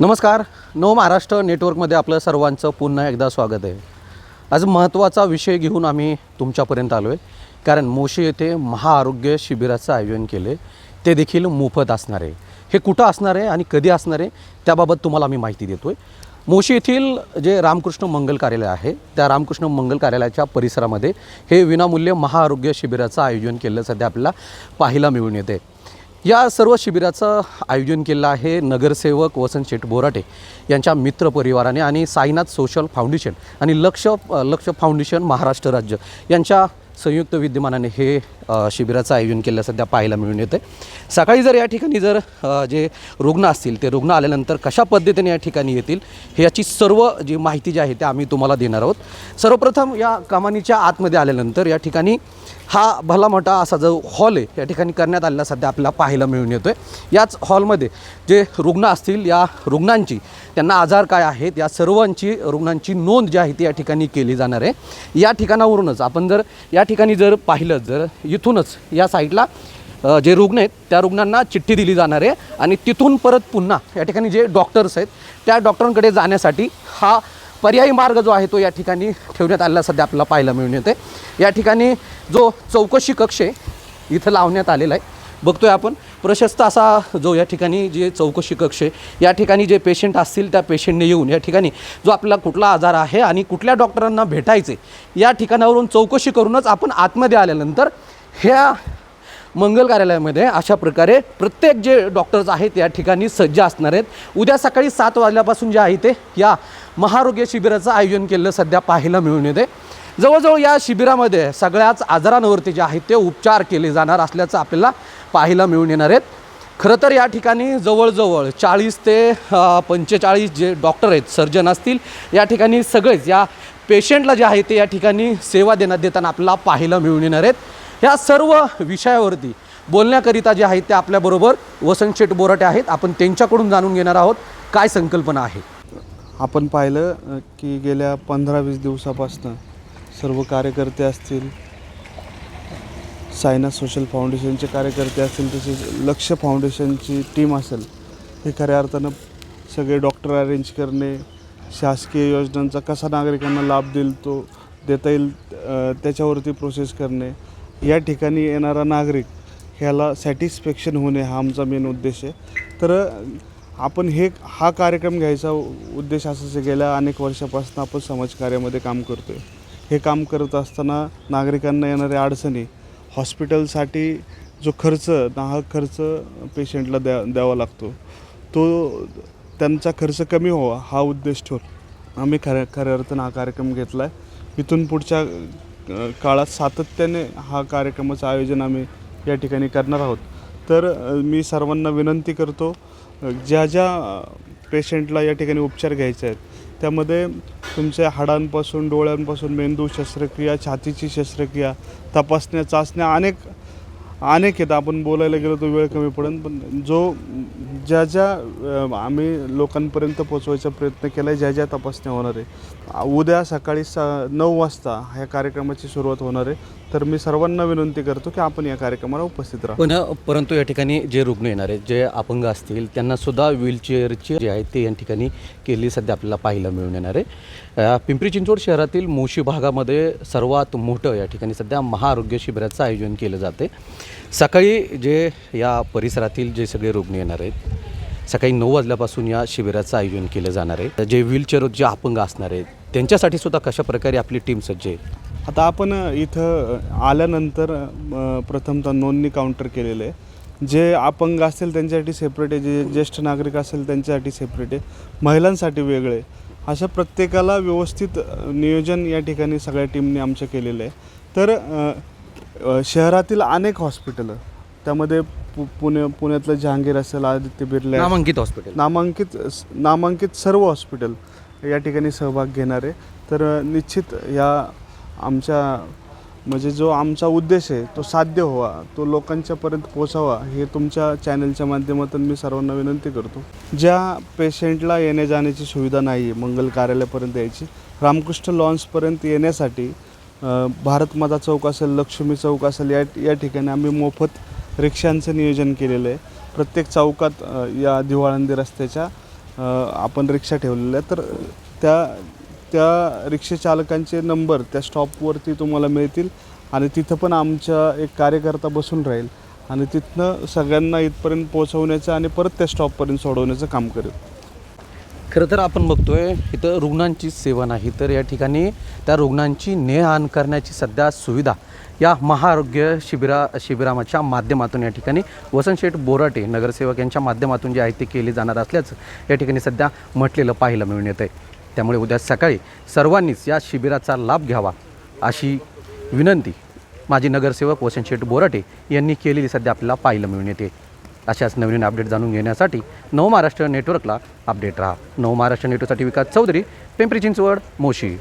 नमस्कार. नो महाराष्ट्र नेटवर्कमध्ये आपलं सर्वांचं पुन्हा एकदा स्वागत आहे. आज महत्त्वाचा विषय घेऊन आम्ही तुमच्यापर्यंत आलो आहे कारण मोशी येथे महाआरोग्य शिबिराचं आयोजन केले. ते देखील मोफत असणार आहे. हे कुठं असणार आहे आणि कधी असणार आहे त्याबाबत तुम्हाला आम्ही माहिती देतो आहे मोशी येथील जे रामकृष्ण मंगल कार्यालय आहे त्या रामकृष्ण मंगल कार्यालयाच्या परिसरामध्ये हे विनामूल्य महाआरोग्य शिबिराचं आयोजन केलं सध्या आपल्याला पाहायला मिळून येते या सर्व शिबिराचं आयोजन केलं आहे नगरसेवक वसंत शेठ बोराटे यांच्या मित्रपरिवाराने आणि साईनाथ सोशल फाउंडेशन आणि लक्ष लक्ष फाउंडेशन महाराष्ट्र राज्य यांच्या संयुक्त विद्यमानाने हे शिबिराचं आयोजन केलं सध्या पाहायला मिळून येतं सकाळी जर या ठिकाणी जर जे रुग्ण असतील ते रुग्ण आल्यानंतर कशा पद्धतीने या ठिकाणी येतील हे याची सर्व जी माहिती जी आहे ते आम्ही तुम्हाला देणार आहोत. सर्वप्रथम या कमानीच्या आतमध्ये आल्यानंतर या ठिकाणी हा भला मोठा असा जो हॉल आहे या ठिकाणी करण्यात आलेला सध्या आपल्याला पाहायला मिळून येतो आहे याच हॉलमध्ये जे रुग्ण असतील या रुग्णांची त्यांना आजार काय आहेत या सर्वांची रुग्णांची नोंद जी आहे ती या ठिकाणी केली जाणार आहे. या ठिकाणावरूनच आपण जर या ठिकाणी जर पाहिलं जर इथूनच या साईडला जे रुग्ण आहेत त्या रुग्णांना चिठ्ठी दिली जाणार आहे आणि तिथून परत पुन्हा या ठिकाणी जे डॉक्टर्स आहेत त्या डॉक्टरांकडे जाण्यासाठी हा पर्यायी मार्ग जो आहे तो या ठिकाणी ठेवण्यात आलेला सध्या आपल्याला पाहायला मिळून येते या ठिकाणी जो चौकशी कक्ष आहे इथं लावण्यात आलेला आहे. बघतोय आपण प्रशस्त असा जो या ठिकाणी जे चौकशी कक्ष आहे या ठिकाणी जे पेशंट असतील त्या पेशंटने येऊन या ठिकाणी जो आपला कुठला आजार आहे आणि कुठल्या डॉक्टरांना भेटायचे या ठिकाणावरून चौकशी करूनच आपण आतमध्ये आल्यानंतर ह्या मंगल कार्यालयामध्ये अशा प्रकारे प्रत्येक जे डॉक्टर्स आहेत या ठिकाणी सज्ज असणार आहेत. उद्या सकाळी सात वाजल्यापासून जे आहे ते या महारोग्य शिबिराचं आयोजन केलेलं सध्या पाहायला मिळून येते. जवळजवळ या शिबिरामध्ये सगळ्याच आजारांवरती जे आहेत ते उपचार केले जाणार असल्याचं आपल्याला पाहायला मिळून येणार आहेत. खरं तर या ठिकाणी जवळजवळ चाळीस ते पंचेचाळीस जे डॉक्टर आहेत सर्जन असतील या ठिकाणी सगळेच या पेशंटला जे आहे ते या ठिकाणी सेवा देण्यात देताना आपल्याला पाहायला मिळून येणार आहेत. या सर्व विषयावरती बोलण्याकरिता जे आहेत ते आपल्याबरोबर वसंत शेठ बोराटे आहेत. आपण त्यांच्याकडून जाणून घेणार आहोत काय संकल्पना आहे. आपण पाहिलं की गेल्या पंधरा वीस दिवसापासून सर्व कार्यकर्ते असतील सायना सोशल फाउंडेशनचे कार्यकर्ते असतील तसेच लक्ष फाउंडेशनची टीम असेल हे खऱ्या अर्थानं सगळे डॉक्टर अरेंज करणे शासकीय योजनांचा कसा नागरिकांना लाभ देईल तो देता येईल त्याच्यावरती प्रोसेस करणे. या ठिकाणी येणारा नागरिक ह्याला सॅटिस्फॅक्शन होणे हा आमचा मेन उद्देश आहे. तर आपण हे हा कार्यक्रम घ्यायचा उद्देश असाच गेल्या अनेक वर्षापासून आपण समाजकार्यामध्ये काम करतो आहे हे काम करत असताना नागरिकांना येणाऱ्या अडचणी हॉस्पिटलसाठी जो खर्च नाहक खर्च पेशंटला द्या द्यावा लागतो तो त्यांचा खर्च कमी व्हावा हा उद्देश ठेवून आम्ही खऱ्या खऱ्या अर्थानं हा कार्यक्रम घेतला आहे इथून पुढच्या काळात सातत्याने हा कार्यक्रमाचं आयोजन आम्ही या ठिकाणी करणार आहोत. तर मी सर्वांना विनंती करतो ज्या ज्या पेशंटला या ठिकाणी उपचार घ्यायचे आहेत त्यामध्ये तुमच्या हाडांपासून डोळ्यांपासून मेंदू शस्त्रक्रिया छातीची शस्त्रक्रिया तपासण्या चाचण्या अनेक अनेक आहेत. आपण बोलायला गेलो तर वेळ कमी पडेल पण जो ज्या ज्या आम्ही लोकांपर्यंत पोचवायचा प्रयत्न केला आहे ज्या ज्या तपासण्या होणार आहे. उद्या सकाळी सा नऊ वाजता ह्या कार्यक्रमाची सुरुवात होणार आहे. तर मी सर्वांना विनंती करतो की आपण या कार्यक्रमाला उपस्थित राहा. पण परंतु या ठिकाणी जे रुग्ण येणार आहेत जे अपंग असतील त्यांना सुद्धा व्हीलचेअरची जे आहे ते या ठिकाणी केली सध्या आपल्याला पाहायला मिळून येणार आहे. पिंपरी चिंचवड शहरातील मोशी भागामध्ये सर्वात मोठं या ठिकाणी सध्या महाआरोग्य शिबिराचं आयोजन केलं जाते. सकाळी जे या परिसरातील जे सगळे रुग्ण येणार आहेत सकाळी नऊ वाजल्यापासून या शिबिराचं आयोजन केलं जाणार आहे. जे व्हीलचेअर जे अपंग असणार आहेत त्यांच्यासाठी सुद्धा कशा प्रकारे आपली टीम सज्ज आहे? आता आपण इथं आल्यानंतर प्रथमतः नोंदणी काउंटर केलेलं आहे. जे अपंग असतील त्यांच्यासाठी सेपरेट आहे जे ज्येष्ठ नागरिक असेल त्यांच्यासाठी सेपरेट आहे. महिलांसाठी वेगळे अशा प्रत्येकाला व्यवस्थित नियोजन या ठिकाणी सगळ्या टीमने आमचं केलेलं आहे तर शहरातील अनेक हॉस्पिटलं त्यामध्ये पु पुणे पुण्यातलं जहांगीर असेल आदित्य बिर्ला नामांकित हॉस्पिटल नामांकित नामांकित सर्व हॉस्पिटल या ठिकाणी सहभाग घेणार. आहे तर निश्चित या आमच्या म्हणजे जो आमचा उद्देश आहे तो साध्य व्हावा तो लोकांच्यापर्यंत पोचावा हे तुमच्या चॅनलच्या माध्यमातून मी सर्वांना विनंती करतो. ज्या पेशंटला येण्या जाण्याची सुविधा नाही आहे मंगल कार्यालयापर्यंत यायची रामकृष्ण लॉन्सपर्यंत येण्यासाठी भारतमाता भारत माता चौक असेल लक्ष्मी चौक असेल या या ठिकाणी आम्ही मोफत रिक्षांचं नियोजन केलेलं आहे. प्रत्येक चौकात या दिवाळंदी रस्त्याच्या आपण रिक्षा ठेवलेल्या तर त्या त्या रिक्षाचालकांचे नंबर त्या स्टॉपवरती तुम्हाला मिळतील आणि तिथं पण आमच्या एक कार्यकर्ता बसून राहील आणि तिथनं सगळ्यांना इथपर्यंत पोहोचवण्याचं आणि परत त्या स्टॉपपर्यंत सोडवण्याचं काम करेल. खरं तर आपण बघतोय इथं रुग्णांची सेवा नाही. तर या ठिकाणी त्या रुग्णांची ने आण करण्याची सध्या सुविधा या महाआरोग्य शिबिरा शिबिराच्या माध्यमातून या ठिकाणी वसंतशेठ बोराटे नगरसेवक यांच्या माध्यमातून जे आहे ते केले जाणार असल्याचं या ठिकाणी सध्या म्हटलेलं पाहायला मिळून येतं आहे त्यामुळे उद्या सकाळी सर्वांनीच या शिबिराचा लाभ घ्यावा अशी विनंती माजी नगरसेवक वसंतशेठ बोराटे यांनी केलेली सध्या आपल्याला पाहायला मिळून येते. अशाच नवीन अपडेट जाणून घेण्यासाठी नव महाराष्ट्र नेटवर्कला अपडेट राहा. नव महाराष्ट्र नेटवर्कसाठी विकास चौधरी पिंपरी चिंचवड मोशी.